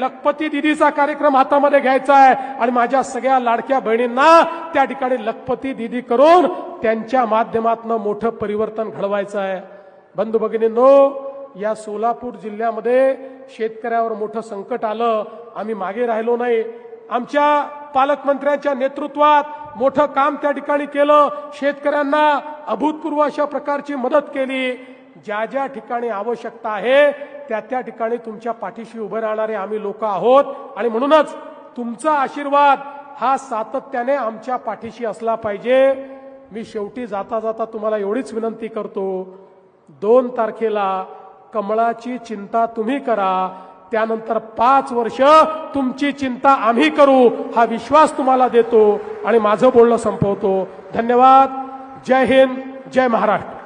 लखपती दिदीचा कार्यक्रम हातामध्ये घ्यायचा आहे आणि माझ्या सगळ्या लाडक्या बहिणींना त्या ठिकाणी लखपती दिदी करून त्यांच्या माध्यमातून मोठं परिवर्तन घडवायचं आहे. बंधू भगिनींनो या सोलापूर जिल्ह्यामध्ये शेतकऱ्यावर मोठं संकट आलं. आम्ही मागे राहिलो नाही. आमच्या पालकमंत्र्यांच्या नेतृत्वात मोठं काम त्या ठिकाणी केलं. शेतकऱ्यांना अभूतपूर्व अशा प्रकारची मदत केली. ज्या ज्या ठिकाणी आवश्यकता आहे त्या त्या ठिकाणी तुमच्या पाठीशी उभे राहणारे आम्ही लोक आहोत. आणि म्हणूनच तुमचा आशीर्वाद हा सातत्याने आमच्या पाठीशी असला पाहिजे. मी शेवटी जाता जाता तुम्हाला एवढीच विनंती करतो. दोन तारखेला कमळाची चिंता तुम्ही करा. त्यानंतर पाच वर्ष तुमची चिंता आम्ही करू हा विश्वास तुम्हाला देतो. आणि माझं बोलणं संपवतो. धन्यवाद. जय हिंद. जय महाराष्ट्र.